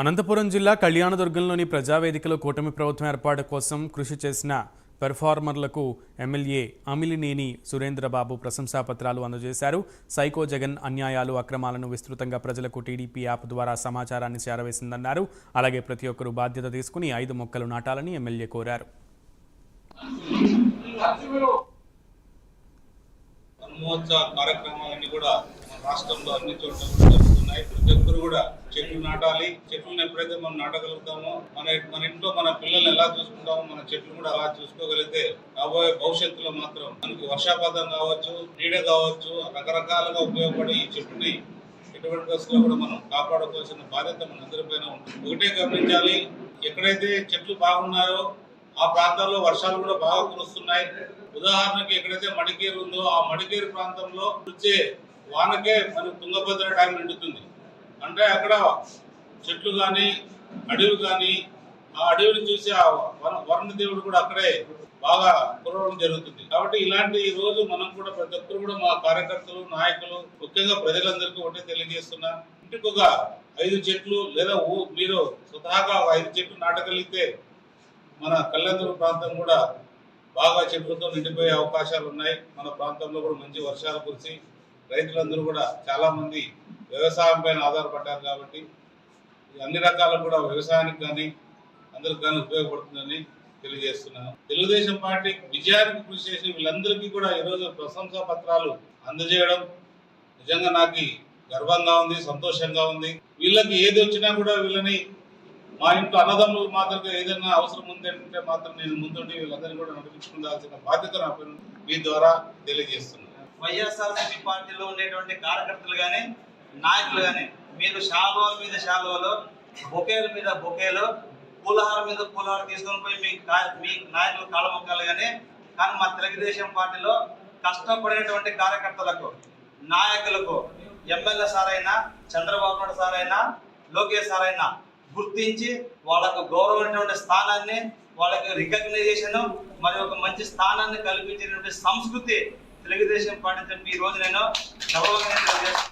అనంతపురం జిల్లా కళ్యాణదుర్గంలోని ప్రజావేదికలో కూటమి ప్రభుత్వం ఏర్పాటు కోసం కృషి చేసిన పెర్ఫార్మర్లకు ఎమ్మెల్యే అమిలినేని సురేంద్రబాబు ప్రశంసాపత్రాలు అందజేశారు. సైకో జగన్ అన్యాయాలు అక్రమాలను విస్తృతంగా ప్రజలకు టీడీపీ యాప్ ద్వారా సమాచారాన్ని చేరవేసిందన్నారు. అలాగే ప్రతి ఒక్కరూ బాధ్యత తీసుకుని ఐదు మొక్కలు నాటాలని ఎమ్మెల్యే కోరారు. మహోత్సవ కార్యక్రమాలన్నీ కూడా మన రాష్ట్రంలో అన్ని చోట్ల కూడా జరుగుతున్నాయి. ప్రతి ఒక్కరు కూడా చెట్లు నాటాలి. చెట్లను ఎప్పుడైతే మనం నాటగలుగుతామో మన మన ఇంట్లో మన పిల్లల్ని ఎలా చూసుకుంటామో మన చెట్లు కూడా అలా చూసుకోగలిగితే రాబోయే భవిష్యత్తులో మాత్రం మనకి వర్షాపాతం కావచ్చు నీడ కావచ్చు రకరకాలుగా ఉపయోగపడే ఈ చెట్టుని ఎటువంటి దశలో కూడా మనం కాపాడుకోవాల్సిన బాధ్యత మన అందరిపైన ఉంటుంది. ఒకటే గమనించాలి ఎక్కడైతే చెట్లు బాగున్నాయో ఆ ప్రాంతాల్లో వర్షాలు కూడా బాగా కురుస్తున్నాయి. ఉదాహరణకి ఎక్కడైతే మడికేరు ఉందో ఆ మడికేరు ప్రాంతంలో వచ్చే వానకే మనకు తుంగభద్ర డ్యామ్ నిండుతుంది. అంటే అక్కడ చెట్లు కానీ అడవి కానీ ఆ అడవిని చూసి ఆ వన వరుణ దేవుడు కూడా అక్కడే బాగా కురవడం జరుగుతుంది. కాబట్టి ఇలాంటి ఈ రోజు మనం కూడా ప్రతి ఒక్కరు కూడా మా కార్యకర్తలు నాయకులు ముఖ్యంగా ప్రజలందరికీ ఒకటే తెలియజేస్తున్నా. ఇంటికి ఒక ఐదు చెట్లు లేదా ఊ- మీరు స్వతహాగా ఐదు చెట్లు నాటగలిగితే మన కళ్యాణదుర్గ ప్రాంతం కూడా బాగా చెట్లతో నిండిపోయే అవకాశాలు ఉన్నాయి. మన ప్రాంతంలో కూడా మంచి వర్షాలు కురిసి రైతులందరూ కూడా చాలామంది వ్యవసాయం పైన ఆధారపడ్డారు కాబట్టి అన్ని రకాల కూడా వ్యవసాయానికి కానీ అందరికి కానీ ఉపయోగపడుతుందని తెలియజేస్తున్నాను. తెలుగుదేశం పార్టీ విజయానికి కృషి చేసిన వీళ్ళందరికీ కూడా ఈరోజు ప్రశంసా పత్రాలు అందజేయడం నిజంగా నాకు గర్వంగా ఉంది సంతోషంగా ఉంది. వీళ్ళకి ఏది వచ్చినా కూడా వీళ్ళని మా ఇంట్లో అన్నదమ్ములు మాత్రం ఏదైనా అవసరం ఉంది అంటే మాత్రం నేను ముందుండి వీళ్ళందరినీ కూడా నడిపించుకుందాల్సిన బాధ్యత నా పైన మీ ద్వారా తెలియజేస్తున్నాను. వైఎస్ఆర్సీపీ పార్టీలో ఉండేటువంటి కార్యకర్తలు కానీ నాయకులు కానీ మీరు శాలువాల మీద శాలువలు బొకేల మీద బొకేలు పూలహార మీద పూలహార తీసుకొని పోయి మీ మీ నాయకులు కాళ్ళమొక్కలు కానీ కానీ మా తెలుగుదేశం పార్టీలో కష్టపడేటువంటి కార్యకర్తలకు నాయకులకు ఎమ్మెల్యే సార్ అయినా చంద్రబాబు నాయుడు సార్ అయినా లోకేష్ సార్ అయినా గుర్తించి వాళ్ళకు గౌరవమైనటువంటి స్థానాన్ని వాళ్ళకి రికగ్నైజేషన్ మరి ఒక మంచి స్థానాన్ని కల్పించినటువంటి సంస్కృతి తెలుగుదేశం పార్టీ ఈ రోజు నేను గౌరవంగా